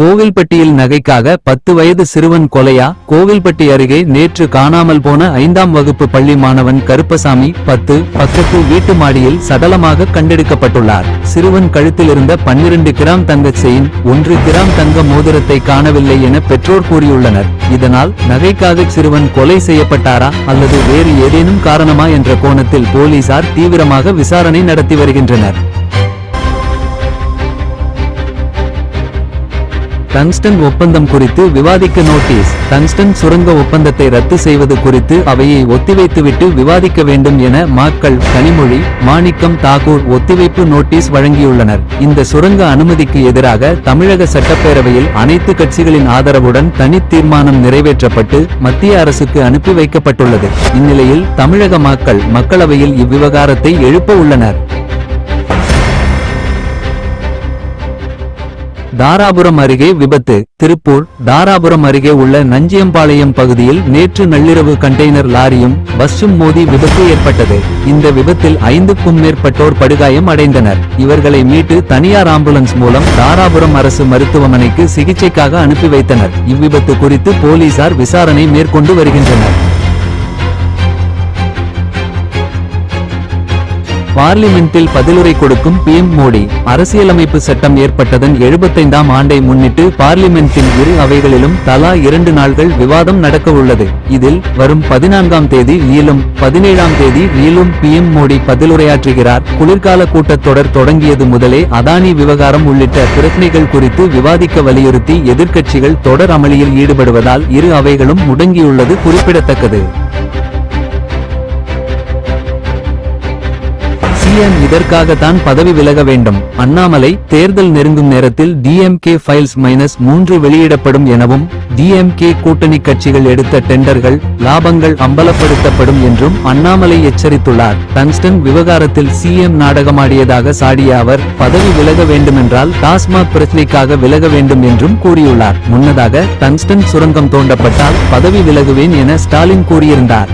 கோவில்பட்டியில் நகைக்காக பத்து வயது சிறுவன் கொலையா? கோவில்பட்டி அருகே நேற்று காணாமல் போன ஐந்தாம் வகுப்பு பள்ளி மாணவன் கருப்பசாமி பத்து பக்கத்து வீட்டு மாடியில் சடலமாக கண்டெடுக்கப்பட்டுள்ளார். சிறுவன் கழுத்தில் இருந்த பன்னிரண்டு கிராம் தங்க செயின் ஒன்று கிராம் தங்க மோதிரத்தை காணவில்லை என பெற்றோர் கூறியுள்ளனர். இதனால் நகைக்காக சிறுவன் கொலை செய்யப்பட்டாரா? அல்லது வேறு ஏதேனும் காரணமா? என்ற கோணத்தில் போலீசார் தீவிரமாக விசாரணை நடத்தி வருகின்றனர். டங்ஸ்டன் ஒப்பந்தம் குறித்து விவாதிக்க நோட்டீஸ். டங்ஸ்டன் சுரங்க ஒப்பந்தத்தை ரத்து செய்வது குறித்து அவையை ஒத்திவைத்துவிட்டு விவாதிக்க வேண்டும் என மாக்கள் கனிமொழி மாணிக்கம் தாகூர் ஒத்திவைப்பு நோட்டீஸ் வழங்கியுள்ளனர். இந்த சுரங்க அனுமதிக்கு எதிராக தமிழக சட்டப்பேரவையில் அனைத்து கட்சிகளின் ஆதரவுடன் தனி தீர்மானம் நிறைவேற்றப்பட்டு மத்திய அரசுக்கு அனுப்பி வைக்கப்பட்டுள்ளது. இந்நிலையில் தமிழக மக்கள் மக்களவையில் இவ்விவகாரத்தை எழுப்ப உள்ளனர். தாராபுரம் அருகே விபத்து. திருப்பூர் தாராபுரம் அருகே உள்ள நஞ்சியம்பாளையம் பகுதியில் நேற்று நள்ளிரவு கண்டெய்னர் லாரியும் பஸ்ஸும் மோதி விபத்து ஏற்பட்டது. இந்த விபத்தில் ஐந்துக்கும் மேற்பட்டோர் படுகாயம் அடைந்தனர். இவர்களை மீட்டு தனியார் ஆம்புலன்ஸ் மூலம் தாராபுரம் அரசு மருத்துவமனைக்கு சிகிச்சைக்காக அனுப்பி வைத்தனர். இவ்விபத்து குறித்து போலீசார் விசாரணை மேற்கொண்டு வருகின்றனர். பார்லிமெண்டில் பதிலுரை கொடுக்கும் பிஎம் மோடி. அரசியலமைப்பு சட்டம் ஏற்பட்டதன் எழுபத்தைந்தாம் ஆண்டை முன்னிட்டு பார்லிமெண்டின் இரு அவைகளிலும் தலா இரண்டு நாள்கள் விவாதம் நடக்க உள்ளது. இதில் வரும் பதினான்காம் தேதி ரீலும் பதினேழாம் தேதி ரீலும் பிஎம் மோடி பதிலுரையாற்றுகிறார். குளிர்கால கூட்டத்தொடர் தொடங்கியது முதலே அதானி விவகாரம் உள்ளிட்ட பிரச்சனைகள் குறித்து விவாதிக்க வலியுறுத்தி எதிர்க்கட்சிகள் தொடர் அமளியில் ஈடுபடுவதால் இரு அவைகளும் முடங்கியுள்ளது குறிப்பிடத்தக்கது. சிபிஎம் இதற்காகத்தான் பதவி விலக வேண்டும். அண்ணாமலை தேர்தல் நெருங்கும் நேரத்தில் டிஎம்கே ஃபைல்ஸ் மைனஸ் மூன்று வெளியிடப்படும் எனவும் டிஎம்கே கூட்டணி கட்சிகள் எடுத்த டெண்டர்கள் லாபங்கள் அம்பலப்படுத்தப்படும் என்றும் அண்ணாமலை எச்சரித்துள்ளார். டங்ஸ்டன் விவகாரத்தில் சிஎம் நாடகமாடியதாக சாடிய அவர் பதவி விலக வேண்டுமென்றால் டாஸ்மாக் பிரச்சனைக்காக விலக வேண்டும் என்றும் கூறியுள்ளார். முன்னதாக டங்ஸ்டன் சுரங்கம் தோண்டப்பட்டால் பதவி விலகுவேன் என ஸ்டாலின் கூறியிருந்தார்.